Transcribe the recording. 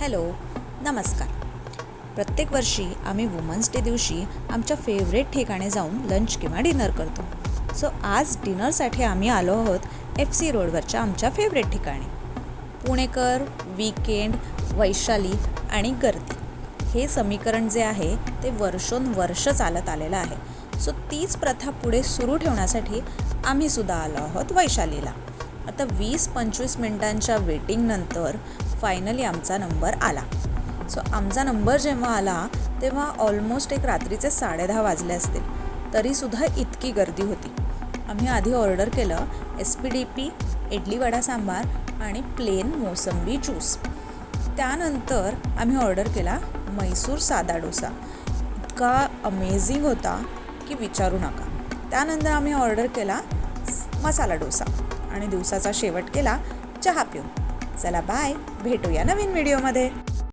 Hello नमस्कार. प्रत्येक वर्षी आम्ही वुमन्स डे दिवशी आमच्या फेवरेट ठिकाणी जाऊन लंच किंवा डिनर करतो. सो आज डिनरसाठी आम्ही आलो आहोत एफ सी रोडवरच्या आमच्या फेवरेट ठिकाणी. पुणेकर वीकेंड वैशाली आणि गर्दी. हे समीकरण जे आहे ते वर्षोनवर्ष चालत आलेलं आहे. सो तीच प्रथा पुढे सुरू ठेवण्यासाठी आम्हीसुद्धा आलो आहोत वैशालीला. आता वीस पंचवीस मिनटांच्या वेटिंगनंतर फायनली आमचा नंबर आला. सो आमचा नंबर जेव्हा आला तेव्हा ऑलमोस्ट एक रात्रीचे साडेदहा वाजले असतील. तरीसुद्धा इतकी गर्दी होती. आम्ही आधी ऑर्डर केलं S P D P idli vada sambar आणि प्लेन मोसंबी ज्यूस त्यानंतर आम्ही ऑर्डर केला मैसूर साधा डोसा. इतका अमेझिंग होता की विचारू नका. त्यानंतर आम्ही ऑर्डर केला मसाला डोसा आणि दिवसाचा शेवट केला चहा पिऊन. चला बाय भेटूया नवीन व्हिडिओमध्ये.